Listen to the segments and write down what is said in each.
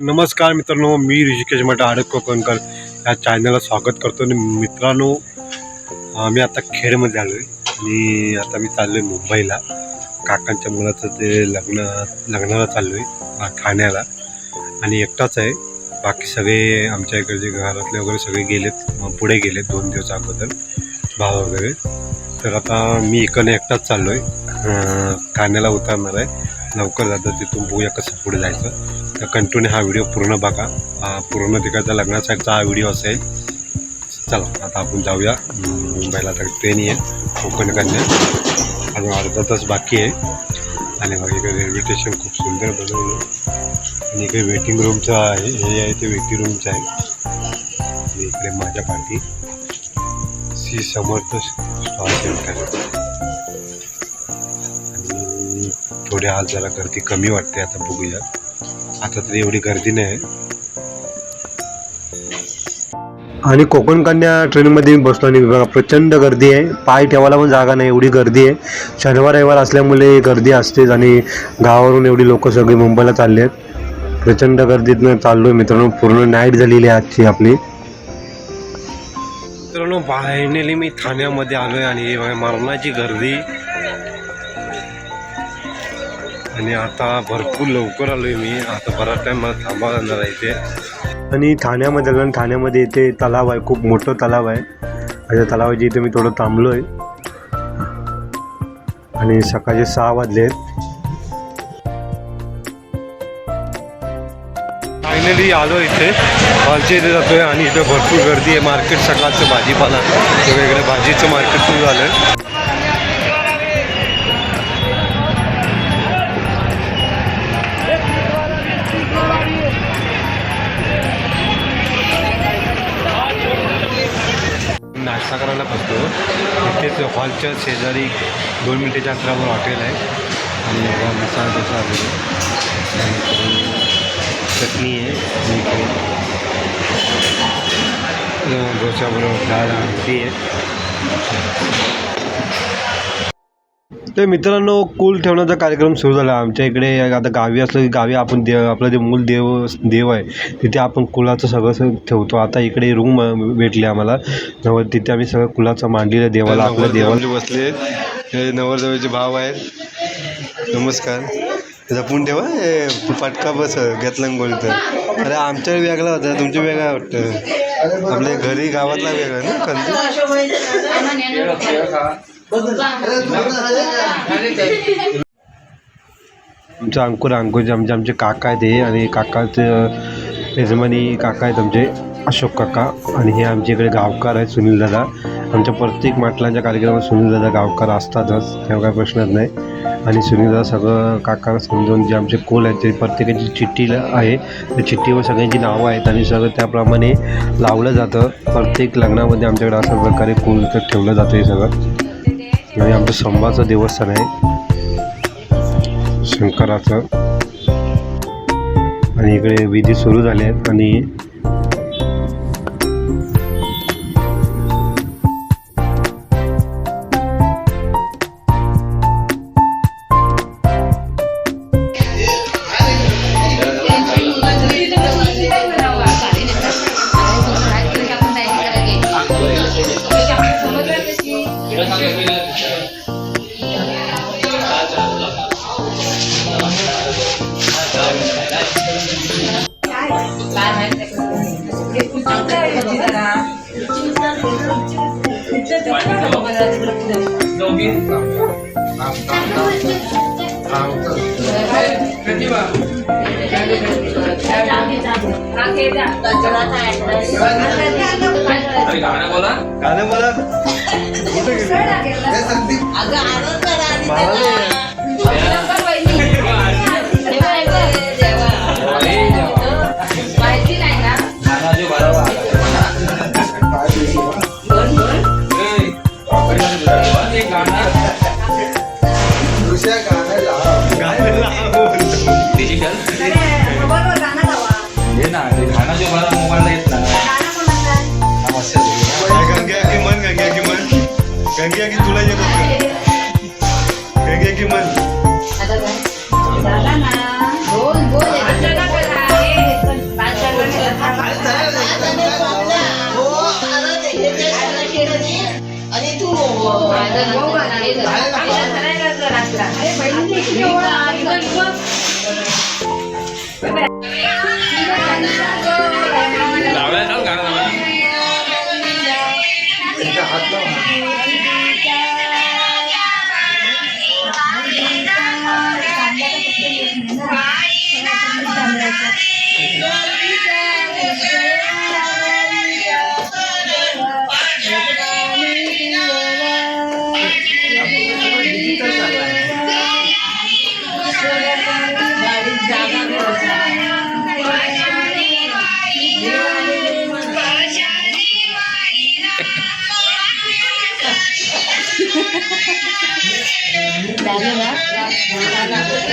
नमस्कार मित्रांनो मी ऋषिकेश मटा आडक कोकणकर या चॅनलला स्वागत करतो. आणि मित्रांनो मी आता खेडमध्ये आलो आहे आणि आता मी चाललो आहे मुंबईला. काकांच्या मुलाचं ते लग्न लग्नाला चाललो आहे ठाण्याला. आणि एकटाच आहे. बाकी सगळे आमच्या इकडचे घरातले वगैरे सगळे गेलेत. पुढे गेलेत दोन दिवस अगोदर भाव वगैरे. तर आता मी इकडे एकटाच चाललो आहे ठाण्याला उतरणार आहे. लवकर जातं तिथून बघूया कसं पुढे जायचं. तर कंटिन्यू हा व्हिडिओ पूर्ण बघा. पूर्ण तिकडचा लग्नासाठीचा हा व्हिडिओ असेल. चला आता आपण जाऊया. मुंबईला तर ट्रेन आहे. कोकण कन्या अजून अर्धा तास बाकी आहे. आणि मग इकडे रेल्वे स्टेशन खूप सुंदर बनवलं. आणि इकडे वेटिंग रूमचं आहे. हे आहे ते वेटिंग रूमचं आहे. आणि इकडे माझ्या पाठी श्री समर्थ स्टॉल सेंटर आणि थोडे आज जरा गर्दी कमी वाटते. आता बघूया. आता तरी एवढी गर्दी नाही. आणि कोकण कन्या ट्रेनमध्ये मी बसलो आणि बघा प्रचंड गर्दी आहे. पाय ठेवायला पण जागा नाही एवढी गर्दी आहे. शनिवार रविवार असल्यामुळे गर्दी असतेच आणि गावावरून एवढी लोक सगळी मुंबईला चालली आहेत. प्रचंड गर्दीतनं चाललो मित्रांनो पूर्ण नाईट झालेली आहे आजची आपली. मित्रांनो फायनली मी ठाण्यामध्ये आलो आहे आणि मरणाची गर्दी. आणि आता भरपूर लवकर आलो आहे मी. आता बराच टाईम मला थांबावं लागणार आहे इथे. आणि ठाण्यामध्ये आलं ठाण्यामध्ये इथे तलाव आहे खूप मोठं तलाव आहे. आणि त्या तलावाच्या इथे मी थोडं थांबलो आहे आणि सकाळचे सहा वाजले आहेत. फायनली आलो इथे. हॉलच्या इथे जातोय आणि इथे भरपूर गर्दी आहे. मार्केट सकाळचं भाजीपाला वेगवेगळ्या भाजीचं मार्केट सुरू झालं आहे नाश्ता करायला बसतो. इथेच हॉलच्या शेजारी दोन मिनिटाच्या अंतरावर हॉटेल आहे. आणि मसाला डोसा आलेला आहे. आणि चटणी आहे. इकडे अं, डाळ आमटी आहे. तर मित्रांनो कुल ठेवण्याचा कार्यक्रम सुरू झाला. आमच्या इकडे आता गावी असलं की गावी आपण देव आपलं जे मूल देव देव आहे तिथे आपण कुलाचं सगळं ठेवतो. आता इकडे रूम भेटली आम्हाला. नवर तिथे आम्ही सगळं कुलाचं मांडलेलं देवाला आपल्या देवाला. बसले. हे नवरदेवाचे भाव आहेत. नमस्कार. जपून ठेवा. हे फाटका बस घेतला गोळी तर. अरे आमच्या वेगळा होता. तुमच्या वेगळा वाटतं. आपल्या घरी गावातला वेगळा ना आमचं अंकुर अंकुर आमचे आमचे काका आहेत हे आणि काकाचे यजमानी काका आहेत आमचे अशोक काका आणि हे आमच्या इकडे गावकार आहेत सुनील दादा. आमच्या प्रत्येक माटलांच्या कार्यक्रमात सुनील दादा गावकार असतातच तेव्हा काही प्रश्नच नाही. आणि सुनील दादा सगळं काका समजून जे आमचे कोल आहेत ते प्रत्येकाची चिठ्ठी आहे. त्या चिठ्ठीवर सगळ्यांची नावं आहेत आणि सगळं त्याप्रमाणे लावलं जातं. प्रत्येक लग्नामध्ये आमच्याकडे अशा प्रकारे कोल तर ठेवलं जातं हे सगळं. आणि आमचं संभाचं देवस्थान आहे. शंकराचं. आणि इकडे विधी सुरू झाले आहेत. आणि गाणं बोला. गाणं मला माहिती गाणं डिजिटल हे ना ते गाणं जो मला मोबाईलला येत ना हा मस्त आहे. गंग्या की मन गंग्या की मन गंग्या की तुला येत होतं गंग्या की मन लावलाय चाल गाणं लावा.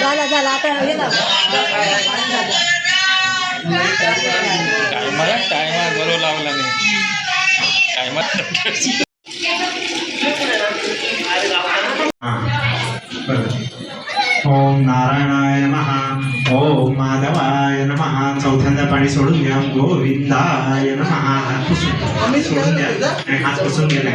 झाला झाला. आता हे लाव. टायमाला टायमात बरोबर लावला नाही. टायमात ओम नारायणाय नमः। ओम माधवाय नमः। चौथ्यांदा पाणी सोडून घ्या. गोविंदाय नमः। हात पुसून सोडून द्या हात पुसून गेला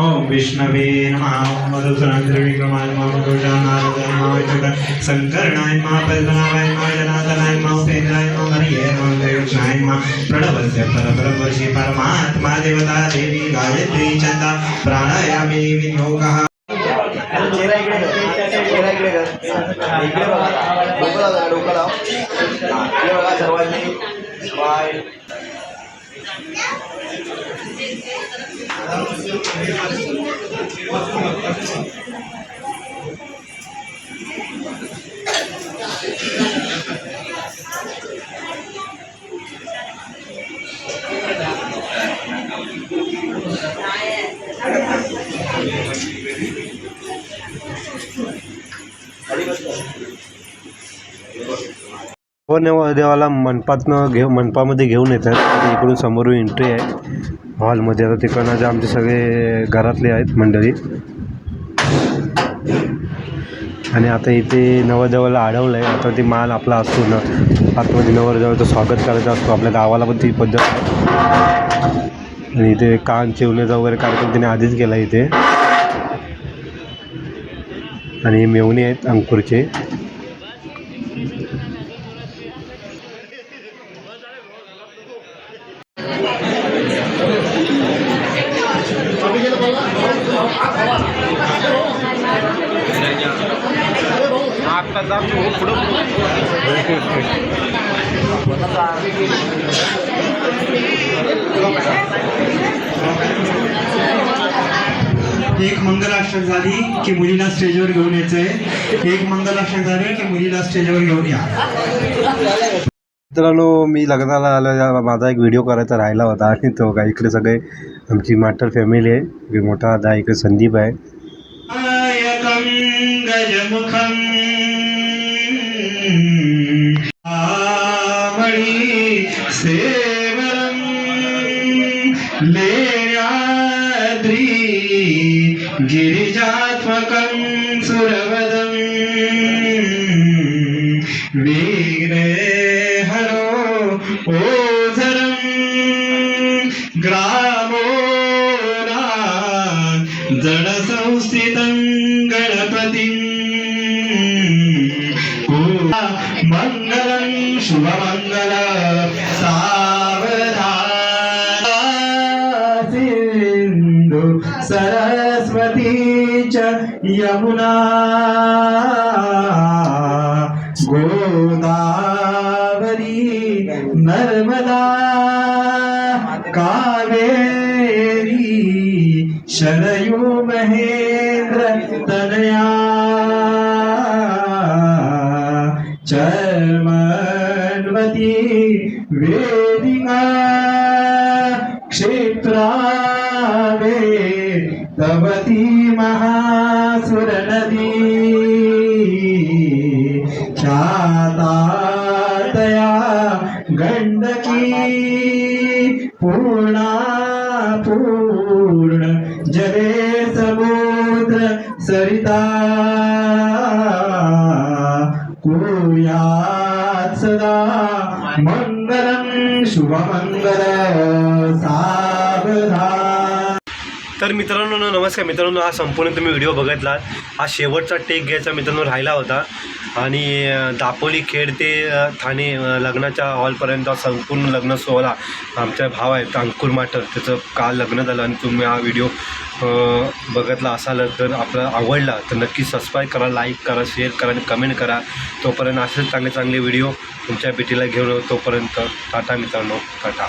ओम विष्णवे नमः। ओम मधुसुरांध्र विक्रमाय नमः। मधुजा नारदाय नमः। वैद्यका शंकरणाय नमः। पद्मनाभाय नमः। जनार्दनाय नमः। उपेंद्राय नमः। हरिये नमः। दैवक्षाय नमः। प्रणवस्य परब्रह्मशी परमात्मा देवता देवी गायत्री चंदा। प्राणायामे विनियोगः। चेहरा इकडे इकडे कर. इकडे बघा. डोकं लावा डोकं लाव इकडे बघा सर्वांनी. बाय. Thank you. हो नव हो, देवाला मनपातनं घेऊ मनपामध्ये घेऊन येतात. इकडून समोरून एंट्री आहे. हॉलमध्ये आता तिकडनं जे आमचे सगळे घरातले आहेत मंडळी. आणि आता इथे नवरदेवाला अडवलं आहे आता ते माल आपला असतो ना आतमध्ये नवरदेवाचं स्वागत करायचं असतो. आपल्या गावाला पण ती पद्धत आणि इथे कान चिवण्याचा वगैरे कार्यक्रम त्याने आधीच केला इथे. आणि मेवणी आहेत अंकुरचे. एक मंगलाष्टक झाली की मुलीला स्टेजवर घेऊन यायचंय. एक मंगलाष्टक झाली की मुलीला स्टेजवर घेऊन या. मित्रांनो मी लग्नाला आलो. माझा एक व्हिडिओ करायचा राहिला होता आणि तो काय इकडे सगळे आमची माटर फॅमिली आहे. मोठा दादा इकडे संदीप आहे. नायकं गजमुखं आवळी सेवरं लेण्याद्री गिरिजात्मकं सुरवदं विघ्नेहरो ओझरं ग्रामो जडसंस्थितं गणपतिं यमुना गोदावरी नर्मदा कावेरी शरयू महेन्द्र तनया चर्मन्वती वेदिका क्षेत्रावे तवती महा सरिता कुर्यात् सदा. मङ्गलं शुभमङ्गल सावधान तर मित्रांनो नमस्कार. मित्रांनो हा संपूर्ण तुम्ही व्हिडिओ बघितला हा शेवटचा टेक घ्यायचा मित्रांनो राहिला होता. आणि दापोली खेड ते ठाणे लग्नाच्या हॉलपर्यंत संपूर्ण लग्न सोहळा आमचा भाव आहे अंकुर माटर त्याचं काल लग्न झालं आणि तुम्ही हा व्हिडिओ बघितला असाल तर आपला आवडला तर नक्की सबस्क्राईब करा लाईक करा शेअर करा आणि कमेंट करा. तोपर्यंत असेच चांगले चांगले व्हिडिओ तुमच्या भेटीला घेऊन तोपर्यंत टाटा मित्रांनो टाटा.